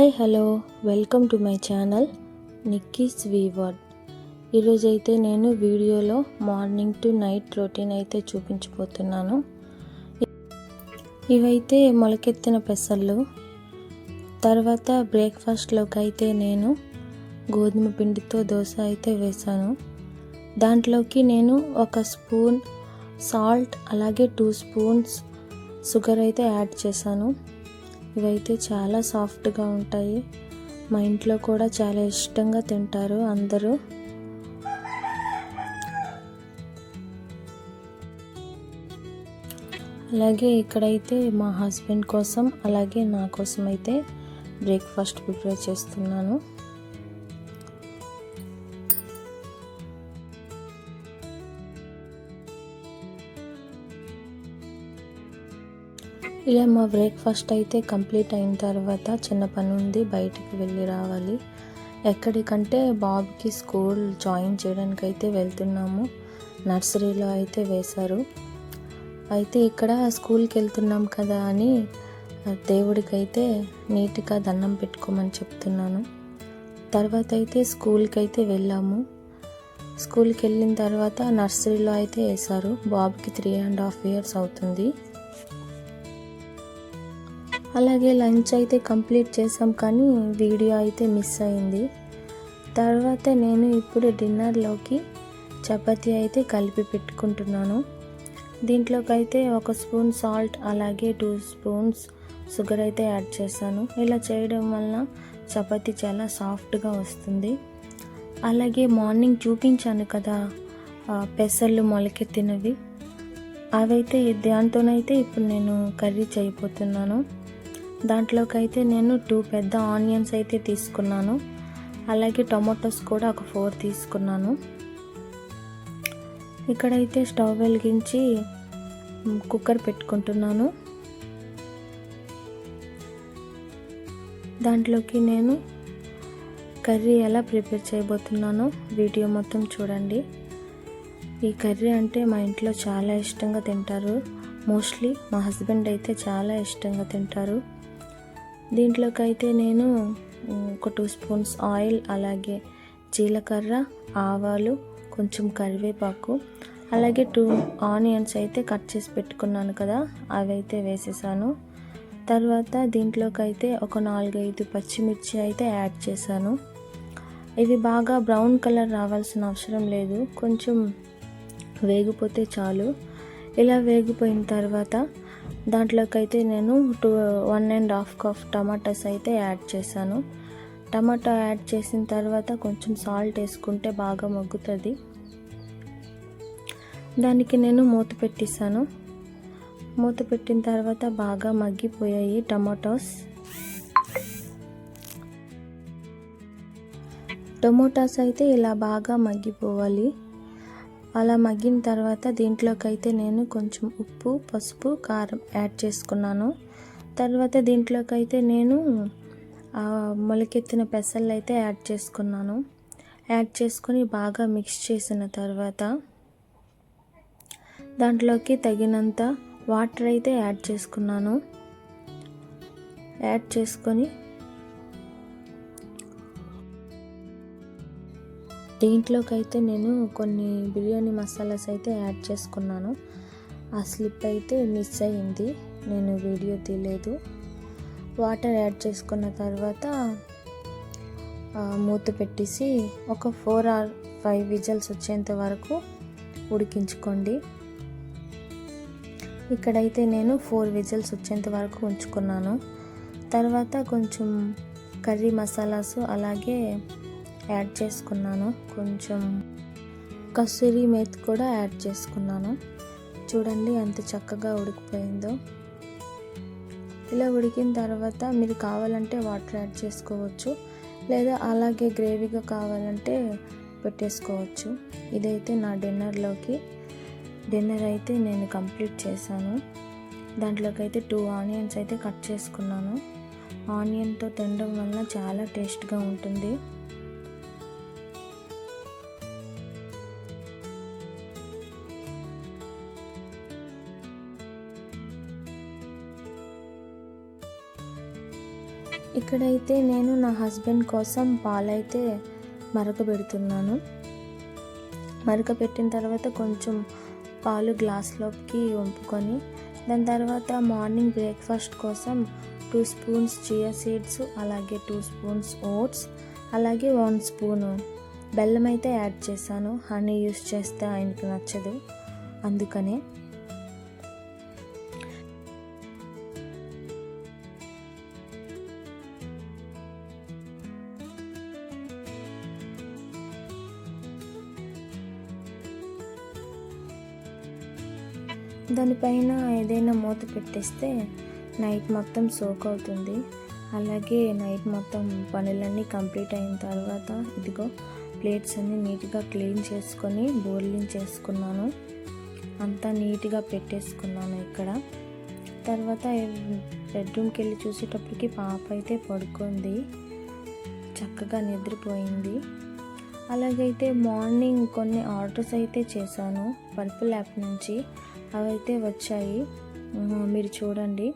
Hi hello. Welcome to my channel Nikki's వీవర్డ్ ఈరోజైతే నేను వీడియోలో మార్నింగ్ టు నైట్ రొటీన్ అయితే చూపించబోతున్నాను. ఇవైతే మొలకెత్తిన పెసళ్ళు తర్వాత బ్రేక్ఫాస్ట్లోకి అయితే నేను గోధుమ పిండితో దోశ అయితే వేశాను. దాంట్లోకి నేను ఒక స్పూన్ సాల్ట్ అలాగే టూ స్పూన్స్ షుగర్ అయితే యాడ్ చేశాను. ఇవైతే చాలా సాఫ్ట్గా ఉంటాయి. మా ఇంట్లో కూడా చాలా ఇష్టంగా తింటారు అందరూ. అలాగే ఇక్కడైతే మా హస్బెండ్ కోసం అలాగే నా కోసం అయితే బ్రేక్ఫాస్ట్ ప్రిపేర్ చేస్తున్నాను. ఇలా మా బ్రేక్ఫాస్ట్ అయితే కంప్లీట్ అయిన తర్వాత చిన్న పని ఉంది బయటికి వెళ్ళి రావాలి. ఎక్కడికంటే బాబుకి స్కూల్ జాయిన్ చేయడానికి అయితే వెళ్తున్నాము. నర్సరీలో అయితే వేశారు. అయితే ఇక్కడ స్కూల్కి వెళ్తున్నాం కదా అని దేవుడికైతే నీట్గా దండం పెట్టుకోమని చెప్తున్నాను. తర్వాత అయితే స్కూల్కి అయితే వెళ్ళాము. స్కూల్కి వెళ్ళిన తర్వాత నర్సరీలో అయితే వేశారు. బాబుకి త్రీ అండ్ హాఫ్ ఇయర్స్ అవుతుంది. అలాగే లంచ్ అయితే కంప్లీట్ చేసాం కానీ వీడియో అయితే మిస్ అయింది. తర్వాత నేను ఇప్పుడు డిన్నర్లోకి చపాతీ అయితే కలిపి పెట్టుకుంటున్నాను. దీంట్లోకైతే ఒక స్పూన్ సాల్ట్ అలాగే టూ స్పూన్స్ షుగర్ అయితే యాడ్ చేశాను. ఇలా చేయడం వలన చపాతీ చాలా సాఫ్ట్గా వస్తుంది. అలాగే మార్నింగ్ చూపించాను కదా పెసర్లు మొలకెత్తినవి. అవైతే దాంతోనైతే ఇప్పుడు నేను కర్రీ చేయబోతున్నాను. దాంట్లోకి అయితే నేను టూ పెద్ద ఆనియన్స్ అయితే తీసుకున్నాను. అలాగే టొమాటోస్ కూడా ఒక ఫోర్ తీసుకున్నాను. ఇక్కడైతే స్టవ్ వెలిగించి కుక్కర్ పెట్టుకుంటున్నాను. దాంట్లోకి నేను కర్రీ ఎలా ప్రిపేర్ చేయబోతున్నానో వీడియో మొత్తం చూడండి. ఈ కర్రీ అంటే మా ఇంట్లో చాలా ఇష్టంగా తింటారు. మోస్ట్లీ మా హస్బెండ్ అయితే చాలా ఇష్టంగా తింటారు. దీంట్లోకైతే నేను ఒక టూ స్పూన్స్ ఆయిల్ అలాగే జీలకర్ర ఆవాలు కొంచెం కరివేపాకు అలాగే టూ ఆనియన్స్ అయితే కట్ చేసి పెట్టుకున్నాను కదా అవి అయితే వేసేసాను. తర్వాత దీంట్లోకైతే ఒక నాలుగైదు పచ్చిమిర్చి అయితే యాడ్ చేశాను. ఇవి బాగా బ్రౌన్ కలర్ రావాల్సిన అవసరం లేదు కొంచెం వేగిపోతే చాలు. ఇలా వేగిపోయిన తర్వాత దాంట్లోకి అయితే నేను two one and half cup tomatoes అయితే యాడ్ చేశాను. టమాటా యాడ్ చేసిన తర్వాత కొంచెం సాల్ట్ వేసుకుంటే బాగా మగ్గుతుంది. దానికి నేను మూత పెట్టేశాను. మూత పెట్టిన తర్వాత బాగా మగ్గిపోయాయి టమాటోస్. టమోటాస్ అయితే ఇలా బాగా మగ్గిపోవాలి. అలా మగ్గిన తర్వాత దీంట్లోకి అయితే నేను కొంచెం ఉప్పు పసుపు కారం యాడ్ చేసుకున్నాను. తర్వాత దీంట్లోకి అయితే నేను మొలకెత్తిన పెసలు అయితే యాడ్ చేసుకున్నాను. యాడ్ చేసుకొని బాగా మిక్స్ చేసిన తర్వాత దాంట్లోకి తగినంత వాటర్ అయితే యాడ్ చేసుకున్నాను. యాడ్ చేసుకొని దీంట్లోకైతే నేను కొన్ని బిర్యానీ మసాలాస్ అయితే యాడ్ చేసుకున్నాను. ఆ స్లిప్ అయితే మిస్ అయింది. నేను వీడియో తీయలేదు. వాటర్ యాడ్ చేసుకున్న తర్వాత మూత పెట్టేసి ఒక ఫోర్ ఆర్ ఫైవ్ విజల్స్ వచ్చేంత వరకు ఉడికించుకోండి. ఇక్కడైతే నేను ఫోర్ విజిల్స్ వచ్చేంత వరకు ఉంచుకున్నాను. తర్వాత కొంచెం కర్రీ మసాలాస్ అలాగే యాడ్ చేసుకున్నాను. కొంచెం కస్తూరి మేత్ కూడా యాడ్ చేసుకున్నాను. చూడండి ఎంత చక్కగా ఉడికిపోయిందో. ఇలా ఉడికిన తర్వాత మీరు కావాలంటే వాటర్ యాడ్ చేసుకోవచ్చు. లేదా అలాగే గ్రేవీగా కావాలంటే పెట్టేసుకోవచ్చు. ఇదైతే నా డిన్నర్లోకి. డిన్నర్ అయితే నేను కంప్లీట్ చేశాను. దాంట్లోకి అయితే టూ ఆనియన్స్ అయితే కట్ చేసుకున్నాను. ఆనియన్తో తినడం వల్ల చాలా టేస్ట్గా ఉంటుంది. ఇక్కడైతే నేను నా హస్బెండ్ కోసం పాలైతే మరకబెడుతున్నాను. మరకపెట్టిన తర్వాత కొంచెం పాలు గ్లాస్లోకి వంపుకొని దాని తర్వాత మార్నింగ్ బ్రేక్ఫాస్ట్ కోసం టూ స్పూన్స్ చియా సీడ్స్ అలాగే టూ స్పూన్స్ ఓట్స్ అలాగే వన్ స్పూను బెల్లం అయితే యాడ్ చేశాను. హనీ యూస్ చేస్తే ఆయనకు నచ్చదు. అందుకనే దానిపైన ఏదైనా మూత పెట్టేస్తే నైట్ మొత్తం సోక్ అవుతుంది. అలాగే నైట్ మొత్తం పనులన్నీ కంప్లీట్ అయిన తర్వాత ఇదిగో ప్లేట్స్ అన్నీ నీట్గా క్లీన్ చేసుకొని బోర్లింగ్ చేసుకున్నాను. అంతా నీట్గా పెట్టేసుకున్నాను ఇక్కడ. తర్వాత బెడ్రూమ్కి వెళ్ళి చూసేటప్పటికి పాప అయితే పడుకుంది. చక్కగా నిద్రపోయింది. అలాగైతే మార్నింగ్ కొన్ని ఆర్డర్స్ అయితే చేశాను. పర్పుల్ యాప్ నుంచి అవైతే వచ్చాయి. మీరు చూడండి.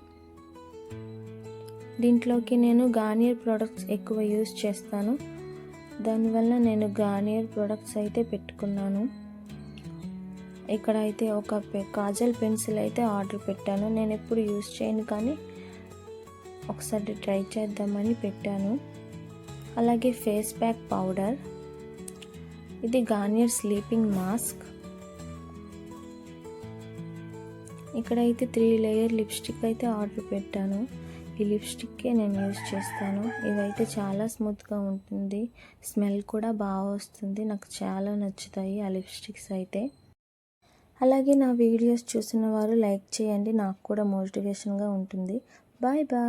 దీంట్లోకి నేను గార్నియర్ ప్రోడక్ట్స్ ఎక్కువ యూస్ చేస్తాను. దానివల్ల నేను గార్నియర్ ప్రోడక్ట్స్ అయితే పెట్టుకున్నాను. ఇక్కడ అయితే ఒక కాజల్ పెన్సిల్ అయితే ఆర్డర్ పెట్టాను. నేను ఎప్పుడు యూస్ చేయను కానీ ఒకసారి ట్రై చేద్దామని పెట్టాను. అలాగే ఫేస్ ప్యాక్ పౌడర్. ఇది గార్నియర్ స్లీపింగ్ మాస్క్. ఇక్కడైతే త్రీ లేయర్ లిప్స్టిక్ అయితే ఆర్డర్ పెట్టాను. ఈ లిప్స్టిక్కే నేను యూజ్ చేస్తాను. ఇవైతే చాలా స్మూత్గా ఉంటుంది. స్మెల్ కూడా బాగా వస్తుంది. నాకు చాలా నచ్చుతాయి ఆ లిప్స్టిక్స్ అయితే. అలాగే నా వీడియోస్ చూసిన వారు లైక్ చేయండి. నాకు కూడా మోటివేషన్గా ఉంటుంది. Bye bye